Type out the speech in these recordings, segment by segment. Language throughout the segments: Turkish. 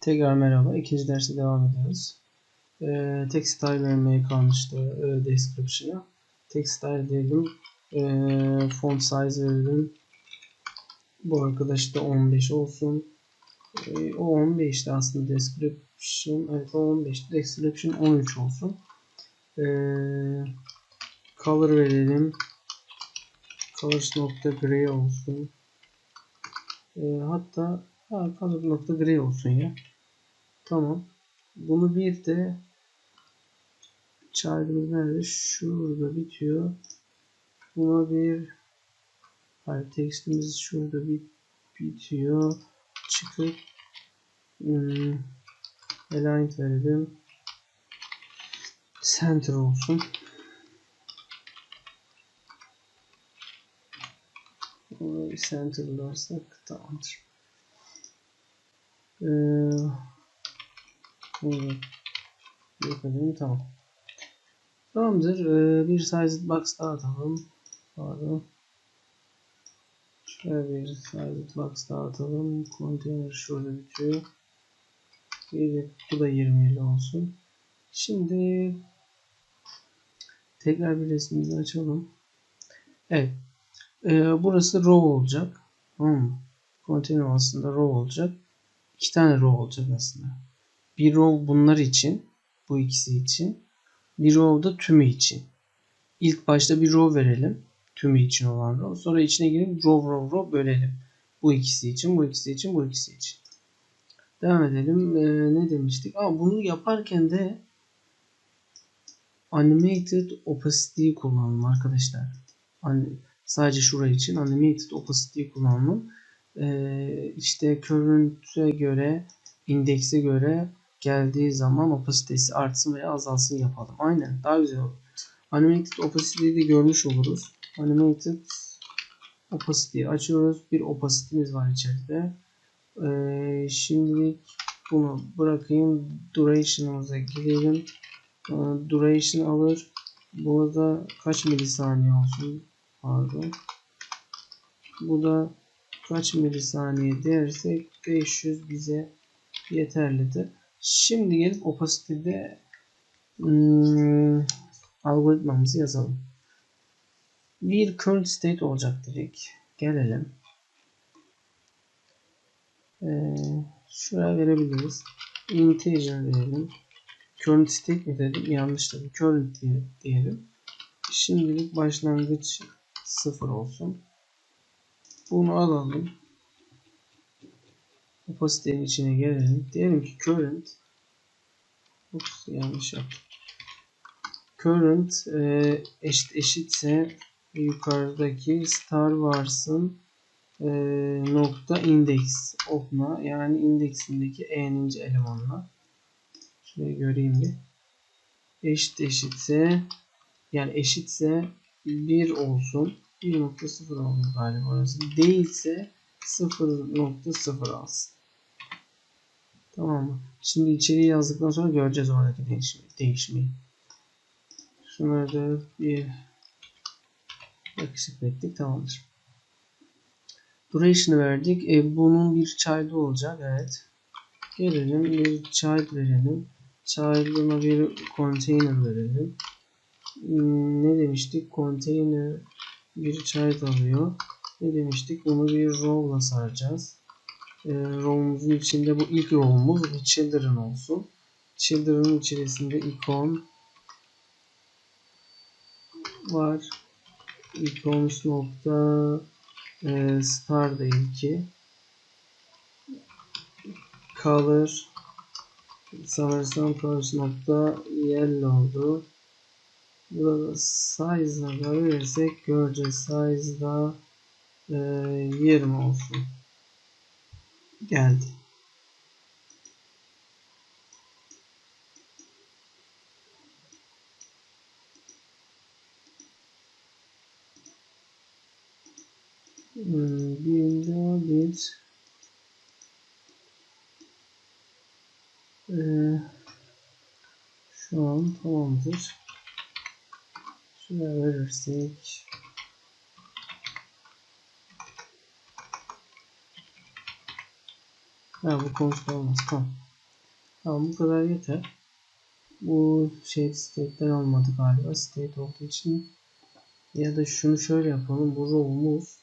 Tekrar merhaba. İkinci derste devam ediyoruz. Ee, text style vermeye kalmıştı e, description'a. Text style diyelim. E, font size verelim. Bu arkadaş da 15 olsun. E, o 15'ti aslında description. Evet o 15. Description 13 olsun. E, color verelim. Colors nokta gray olsun. E, hatta ha, color nokta gray olsun ya. Tamam. Bunu bir de child'ımız nerede? Şurada bitiyor. Buna bir hayır tekstimiz şurada bit bitiyor. Çıkıp hmm, aligned verelim. Center olsun. Orayı centerlarsak tamamdır. Ee, Evet. Yapalım tamam. Tamamdır. Ee, bir size box daha atalım. Pardon. Şöyle bir size box daha atalım. Container şurada bitiyor. Bir bu da 20 ile olsun. Şimdi tekrar bir resmimizi açalım. Evet. Ee, burası row olacak. Hmm. Container aslında row olacak. İki tane row olacak aslında. Bir row bunlar için. Bu ikisi için. Bir row da tümü için. İlk başta bir row verelim. Tümü için olan row. Sonra içine girip row row row bölelim. Bu ikisi için, bu ikisi için, bu ikisi için. Devam edelim. Ee, ne demiştik? Aa, bunu yaparken de animated opacity'yi kullanalım arkadaşlar. Hani sadece şurayı için animated opacity'yi kullanalım. Ee, işte current'e göre, indekse göre geldiği zaman opasitesi artsın veya azalsın yapalım. Aynen daha güzel olur. Animated opacity'yi de görmüş oluruz. Animated opacity'yi açıyoruz. Bir opacity'miz var içeride. Ee, şimdilik bunu bırakayım. Duration'ımıza girelim. Ee, duration alır. Burada kaç milisaniye olsun? Pardon. Bu da kaç milisaniye dersek 500 bize yeterlidir. Şimdi gelip opacity'de hmm, algoritmamızı yazalım. Bir current state olacak direkt. Gelelim. Ee, şuraya verebiliriz. Integer verelim. Current state mi dedim? Yanlış dedim. Current diye, diyelim. Şimdilik başlangıç sıfır olsun. Bunu alalım. Opacite'nin içine gelelim. Diyelim ki current Ups, yanlış yaptım. Current e, eşit eşitse yukarıdaki star varsın e, nokta index okna yani indeksindeki e'ninci elemanla. Şurayı göreyim bir. Eşit eşitse yani eşitse 1 olsun. 1.0 oldu galiba orası. Değilse 0.0 alsın. Tamam mı? Şimdi içeriği yazdıktan sonra göreceğiz oradaki değişimi. değişmeyi. Şunları da bir yakışıklı ettik. Tamamdır. Duration'ı verdik. E, bunun bir child'ı olacak. Evet. Gelelim. Bir child verelim. Child'ına bir container verelim. Hmm, ne demiştik? Container bir child alıyor. Ne demiştik? Bunu bir row'la saracağız e, içinde bu ilk row'umuz bir children olsun. Children'ın içerisinde icon var. icons nokta e, star değil ki color sanırsam colors nokta yellow'du. Burada size'a da verirsek göreceğiz. Size'da e, 20 olsun geldi. Hmm, bir daha bir ee, şu an tamamdır. Şuraya verirsek Ha bu konuşma olmaz. Tamam. Tamam bu kadar yeter. Bu şey state'den almadı galiba. State olduğu için ya da şunu şöyle yapalım. Bu row'umuz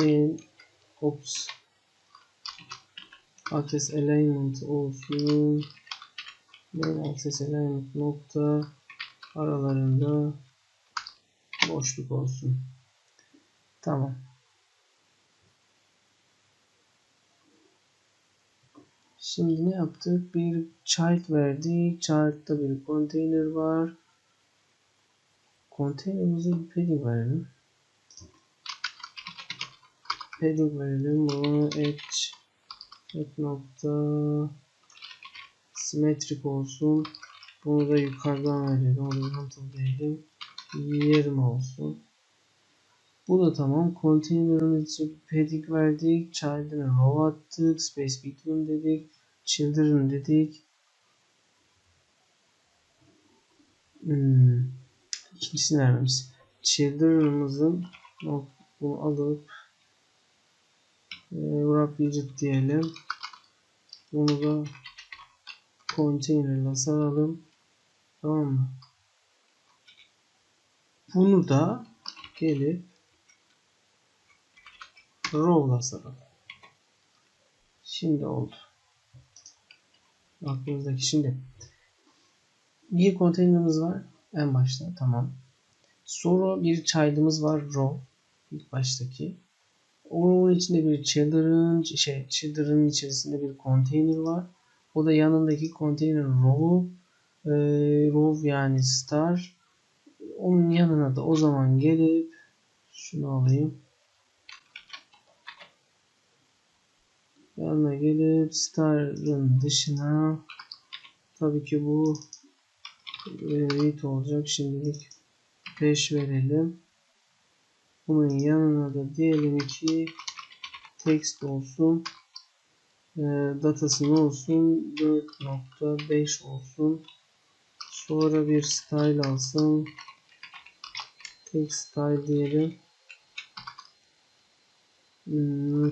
ee, ops access alignment olsun main access alignment nokta aralarında boşluk olsun. Tamam. Şimdi ne yaptık? Bir child verdik. Child'da bir container var. Container'ımıza bir padding verelim. Padding verelim. Bunu edge et nokta simetrik olsun. Bunu da yukarıdan verelim. Horizontal diyelim. 20 olsun. Bu da tamam. Container'ımız için padding verdik. Child'ına row attık. Space between dedik. Children dedik. Hmm. İkincisini vermemiz. Children'ımızın bunu alıp e, wrap widget diyelim. Bunu da container'la saralım. Tamam mı? Bunu da gelip row'la saralım. Şimdi oldu. Aklımızdaki şimdi bir konteynerimiz var en başta tamam. Sonra bir child'ımız var row ilk baştaki. O içinde bir children şey children'ın içerisinde bir container var. O da yanındaki container row'u e, row yani star onun yanına da o zaman gelip şunu alayım. Yanına gelip star'ın dışına tabii ki bu read olacak. Şimdilik 5 verelim. Bunun yanına da diyelim ki text olsun. E, datası ne olsun? 4.5 olsun. Sonra bir style alsın. Text style diyelim. Hmm.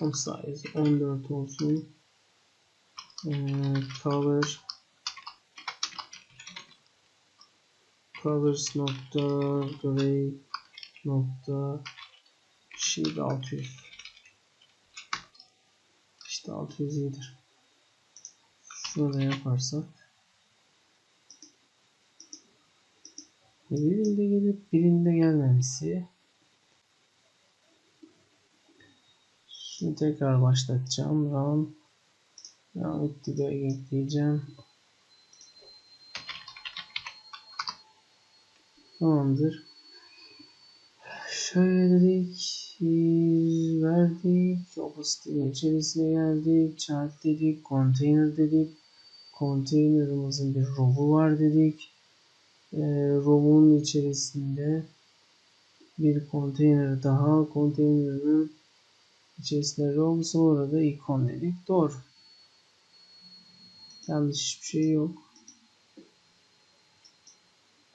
Font size 14 olsun. Ee, color colors nokta gray nokta sheet 600 işte 600 iyidir. Şunu da yaparsak birinde gelip birinde gelmemesi Şimdi tekrar başlatacağım. Run bitti de ekleyeceğim. Tamamdır. Şöyle dedik. Verdik. Opacity'nin içerisine geldik. Chart dedik. Container dedik. Container'ımızın bir row'u var dedik. E, row'un içerisinde bir container daha. Container'ın içerisinde row sonra da ikon dedik. Doğru. Yanlış hiçbir şey yok.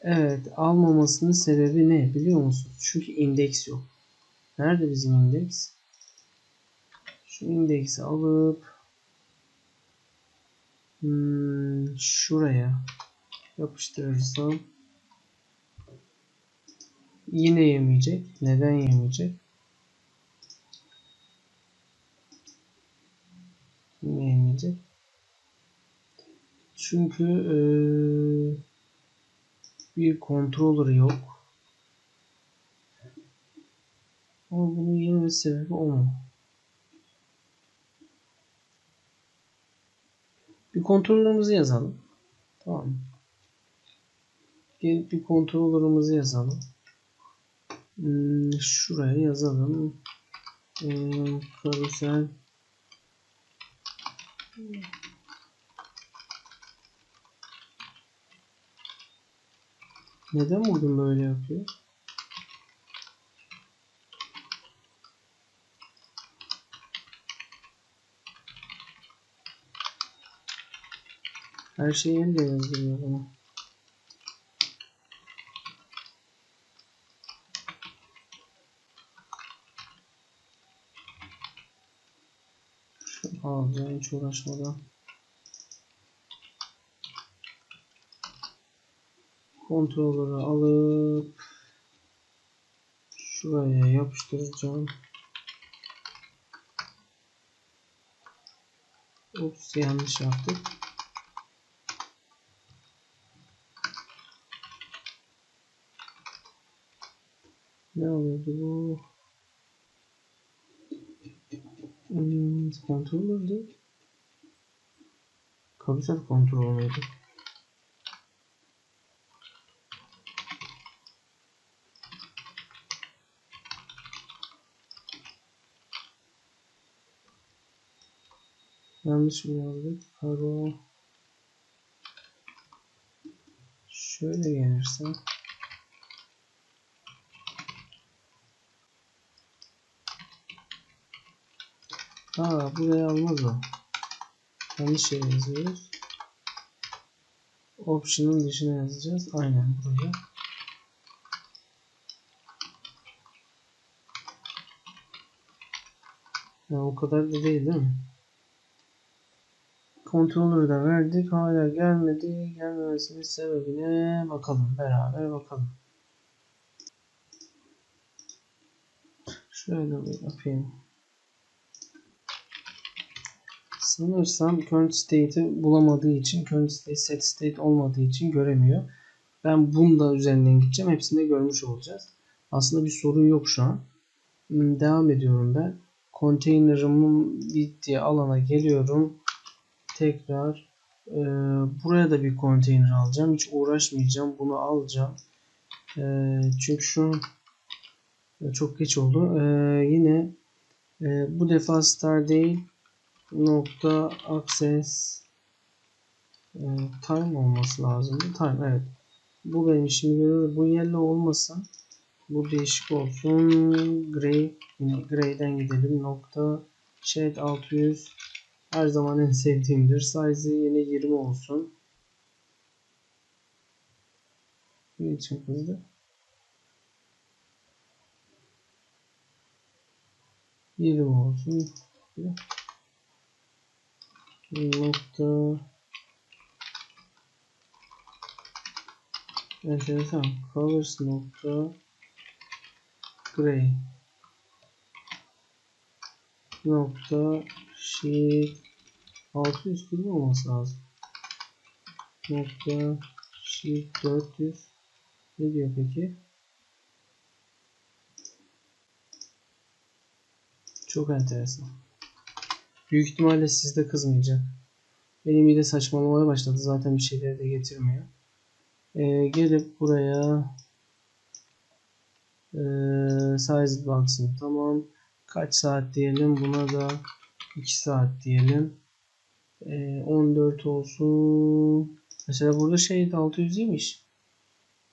Evet. Almamasının sebebi ne biliyor musunuz? Çünkü indeks yok. Nerede bizim indeks? Şu indeksi alıp hmm, şuraya yapıştırırsam yine yemeyecek. Neden yemeyecek? Yemeyecek. Çünkü e, bir controller yok. Ama bunun yeme sebebi o mu? Bir kontrolörümüzü yazalım. Tamam? Gelip bir kontrolörümüzü yazalım. Hmm, şuraya yazalım. Hmm, karusel neden bugün böyle yapıyor? Her şeyi elle yazdırıyor bana. Şunu alacağım hiç uğraşmadan. Kontrolleri alıp şuraya yapıştıracağım. Ups yanlış yaptık. Ne oluyordu bu? Hmm, kontrolördü. Kabusat kontrol muydu? Yanlış mı yazdık? Karo. Şöyle gelirse. Aa buraya almaz o. Yanlış şey yazıyoruz. Option'ın dışına yazacağız. Aynen buraya. Ya o kadar da değil değil mi? Kontrolörü de verdik. Hala gelmedi. Gelmemesinin sebebine bakalım. Beraber bakalım. Şöyle bir yapayım. Sanırsam current state'i bulamadığı için, current state set state olmadığı için göremiyor. Ben bunu da üzerinden gideceğim. Hepsini de görmüş olacağız. Aslında bir sorun yok şu an. Hmm, Devam ediyorum ben. Container'ımın bittiği alana geliyorum. Tekrar e, buraya da bir konteyner alacağım. Hiç uğraşmayacağım. Bunu alacağım. E, çünkü şu an çok geç oldu. E, yine e, bu defa star değil nokta access e, time olması lazım. Time evet. Bu benim işimi görüyor. Bu yellow olmasın. Bu değişik olsun. Gray. Yine gray'den gidelim. Nokta shade 600 her zaman en sevdiğimdir. Size yine 20 olsun. Ne için kızdı? Yirmi olsun. Nokta enteresan. Colors nokta gray nokta sheet 600 film olması lazım. Nokta sheet 400 ne diyor peki? Çok enteresan. Büyük ihtimalle sizde kızmayacak. Benim de saçmalamaya başladı. Zaten bir şeyleri de getirmiyor. Ee, gelip buraya e, size box'ın tamam. Kaç saat diyelim. Buna da 2 saat diyelim. E, 14 olsun. Mesela burada şey 600 iyiymiş.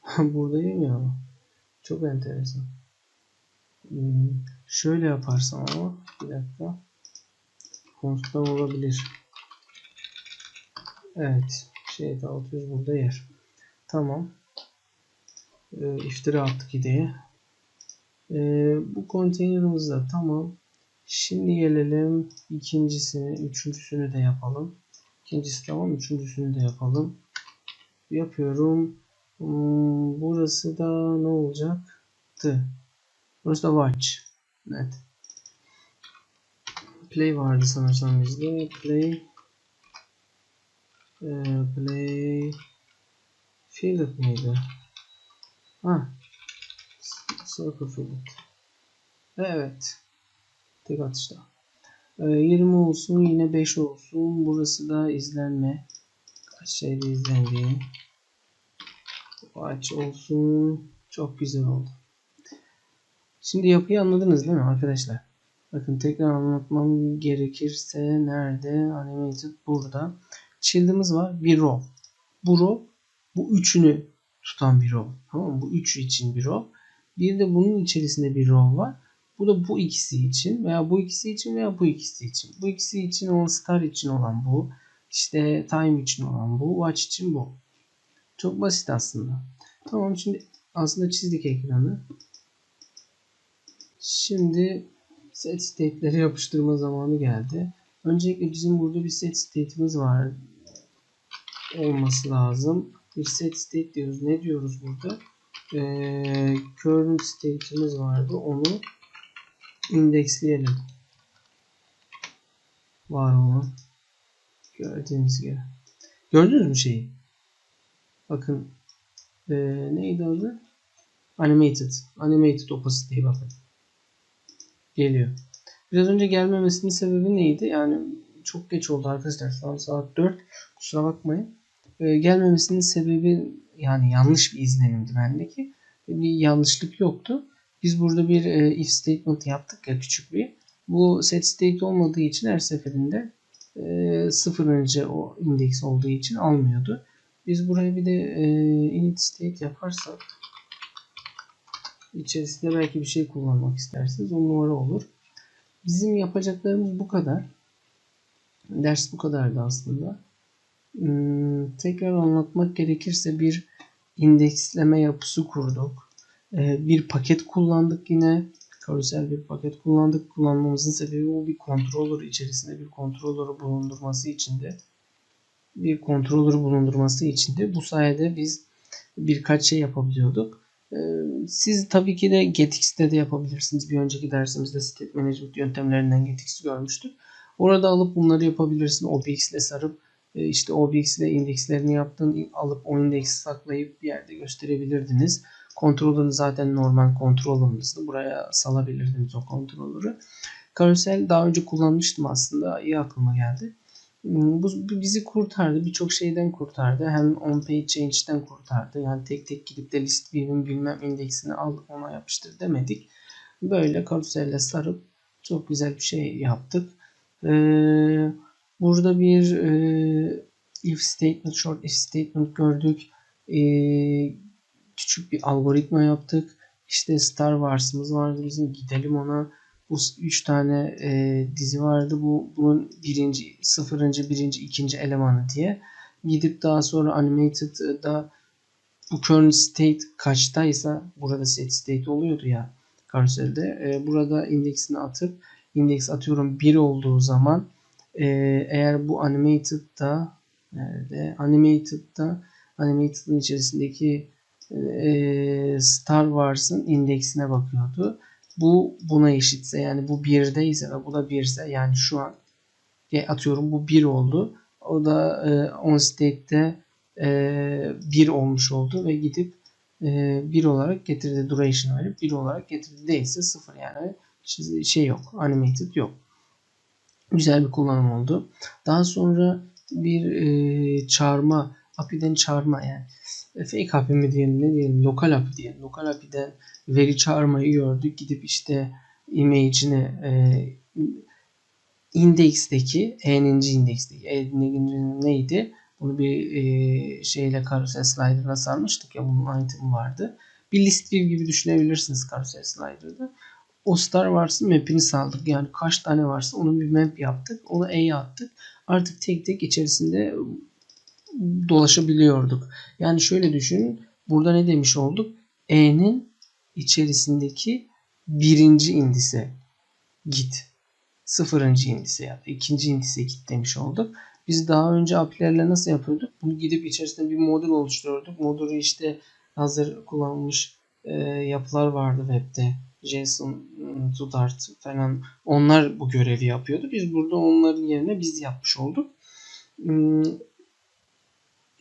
burada yemiyor ama. Çok enteresan. Hmm, şöyle yaparsam ama bir dakika. Constant olabilir. Evet. Şey 600 burada yer. Tamam. Ee, iftira attık ideye. Ee, bu konteynerimiz de tamam. Şimdi gelelim ikincisini, üçüncüsünü de yapalım. İkincisi tamam, üçüncüsünü de yapalım. Yapıyorum. Hmm, burası da ne olacaktı? Burası da watch. Evet. Play vardı sanırsam bizde. Play ee, play fillet miydi? Ha. Circle fillet. Evet. Tek atışta. Ee, 20 olsun. Yine 5 olsun. Burası da izlenme. Kaç şeyde izlendiği. Aç olsun. Çok güzel oldu. Şimdi yapıyı anladınız değil mi arkadaşlar? Bakın tekrar anlatmam gerekirse nerede? Animated burada. Shield'ımız var. Bir row. Bu row bu üçünü tutan bir row. Tamam mı? Bu üçü için bir row. Bir de bunun içerisinde bir row var. Bu da bu ikisi için veya bu ikisi için veya bu ikisi için. Bu ikisi için olan star için olan bu. İşte time için olan bu. Watch için bu. Çok basit aslında. Tamam şimdi aslında çizdik ekranı. Şimdi set state'leri yapıştırma zamanı geldi. Öncelikle bizim burada bir set state'imiz var olması lazım. Bir set state diyoruz. Ne diyoruz burada? Ee, current state'imiz vardı. Onu indeksleyelim. Var mı? Gördüğünüz gibi. Gördünüz mü şeyi? Bakın ee, neydi adı? Animated. Animated opacity bakın. Geliyor. Biraz önce gelmemesinin sebebi neydi? Yani çok geç oldu arkadaşlar. Şu an saat 4. Kusura bakmayın. Ee, gelmemesinin sebebi yani yanlış bir izlenimdi bendeki. Bir yanlışlık yoktu. Biz burada bir e, if statement yaptık ya küçük bir. Bu set state olmadığı için her seferinde e, sıfırıncı o indeks olduğu için almıyordu. Biz buraya bir de e, init state yaparsak içerisinde belki bir şey kullanmak isterseniz o numara olur. Bizim yapacaklarımız bu kadar. Ders bu kadardı aslında. Hmm, tekrar anlatmak gerekirse bir indeksleme yapısı kurduk. Ee, bir paket kullandık yine. Karusel bir paket kullandık. Kullanmamızın sebebi o bir controller içerisinde bir controller'ı bulundurması için de bir controller'ı bulundurması için de bu sayede biz birkaç şey yapabiliyorduk. Ee, siz tabii ki de GetX'te de yapabilirsiniz. Bir önceki dersimizde state management yöntemlerinden GetX görmüştük. Orada alıp bunları yapabilirsin. OBX ile sarıp e, işte OBX ile indekslerini yaptın. Alıp o indeksi saklayıp bir yerde gösterebilirdiniz. Controller'ı zaten normal controller'ınızdı. Buraya salabilirdiniz o controller'ı. Carousel daha önce kullanmıştım aslında. İyi aklıma geldi. Hmm, bu bizi kurtardı. Birçok şeyden kurtardı. Hem on page change'den kurtardı. Yani tek tek gidip de list view'in bilmem indeksini al ona yapıştır demedik. Böyle karuselle sarıp çok güzel bir şey yaptık. Ee, burada bir e, if statement, short if statement gördük. Ee, küçük bir algoritma yaptık. İşte Star Wars'ımız vardı bizim. Gidelim ona bu üç tane e, dizi vardı. Bu bunun birinci, sıfırıncı, birinci, ikinci elemanı diye. Gidip daha sonra animated'da current state kaçtaysa burada set state oluyordu ya karuselde. E, burada indeksini atıp indeks atıyorum 1 olduğu zaman e, eğer bu animated'da nerede? Animated'da animated'ın içerisindeki e, Star Wars'ın indeksine bakıyordu bu buna eşitse yani bu 1'de ise ve bu da 1 ise yani şu an e, atıyorum bu 1 oldu. O da e, on state'te e, 1 olmuş oldu ve gidip e, 1 olarak getirdi duration verip 1 olarak getirdi değilse 0 yani şey yok animated yok. Güzel bir kullanım oldu. Daha sonra bir e, çağırma API'den çağırma yani fake API mi diyelim ne diyelim lokal API diyelim. Lokal API'den veri çağırmayı gördük. Gidip işte image'ini e, indeksteki e'ninci indeksteki e'nin neydi? Bunu bir e, şeyle carousel slider'ına sarmıştık ya bunun item vardı. Bir list view gibi düşünebilirsiniz carousel slider'da. O Star Wars'ın map'ini saldık. Yani kaç tane varsa onun bir map yaptık. Onu E'ye attık. Artık tek tek içerisinde dolaşabiliyorduk. Yani şöyle düşünün. Burada ne demiş olduk? E'nin içerisindeki birinci indise git. Sıfırıncı indise ya da ikinci indise git demiş olduk. Biz daha önce API'lerle nasıl yapıyorduk? Bunu gidip içerisinde bir modül oluşturuyorduk. Modülü işte hazır kullanılmış e, yapılar vardı webde. JSON, Tudart falan onlar bu görevi yapıyordu. Biz burada onların yerine biz yapmış olduk.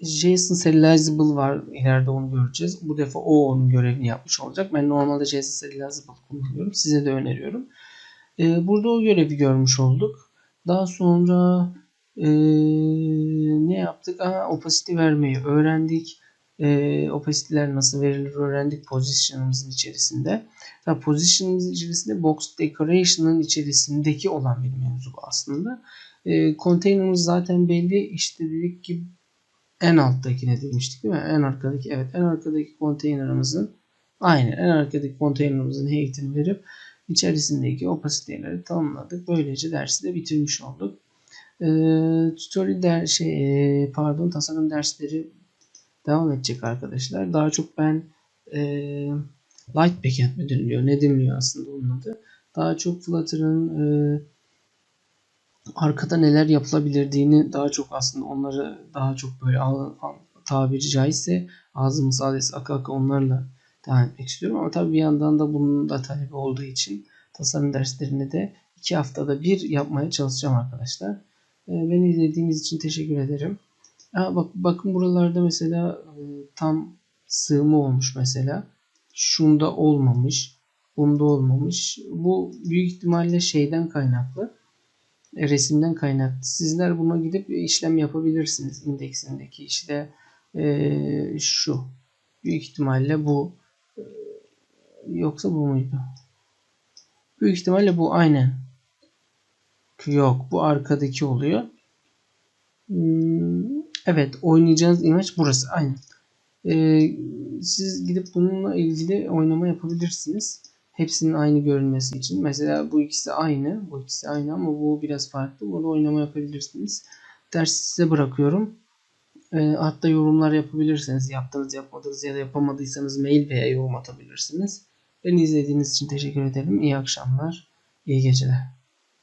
JSON serializable var. İleride onu göreceğiz. Bu defa o onun görevini yapmış olacak. Ben normalde JSON serializable kullanıyorum. Size de öneriyorum. Ee, burada o görevi görmüş olduk. Daha sonra ee, ne yaptık? Aha, opacity vermeyi öğrendik. E, opacity'ler nasıl verilir öğrendik position'ımızın içerisinde. Tabi position'ımızın içerisinde box decoration'ın içerisindeki olan bir mevzu bu aslında. E, container'ımız zaten belli. İşte dedik ki en alttakine demiştik değil mi? En arkadaki evet en arkadaki konteynerimizin aynı en arkadaki konteynerimizin heyetini verip içerisindeki opasiteleri tanımladık. Böylece dersi de bitirmiş olduk. Ee, tutorial der şey e, pardon tasarım dersleri devam edecek arkadaşlar. Daha çok ben e, Light Backend mi deniliyor? Ne deniliyor aslında onun adı? Daha çok Flutter'ın e, arkada neler yapılabilirdiğini daha çok aslında onları daha çok böyle tabiri caizse ağzımız adres aka aka onlarla devam etmek istiyorum. Ama tabii bir yandan da bunun da talebi olduğu için tasarım derslerini de iki haftada bir yapmaya çalışacağım arkadaşlar. Ee, Beni izlediğiniz için teşekkür ederim. Ha, bak, bakın buralarda mesela e, tam sığma olmuş mesela. Şunda olmamış. Bunda olmamış. Bu büyük ihtimalle şeyden kaynaklı. Resimden kaynaklı. Sizler buna gidip işlem yapabilirsiniz. indeksindeki işte e, şu. Büyük ihtimalle bu. Yoksa bu muydu? Büyük ihtimalle bu aynen. Yok bu arkadaki oluyor. Hmm, Evet oynayacağınız imaj burası aynen. Ee, siz gidip bununla ilgili oynama yapabilirsiniz. Hepsinin aynı görünmesi için. Mesela bu ikisi aynı. Bu ikisi aynı ama bu biraz farklı. Burada oynama yapabilirsiniz. Dersi size bırakıyorum. Ee, hatta yorumlar yapabilirsiniz. Yaptınız yapmadınız ya da yapamadıysanız mail veya yorum atabilirsiniz. Beni izlediğiniz için teşekkür ederim. İyi akşamlar. İyi geceler.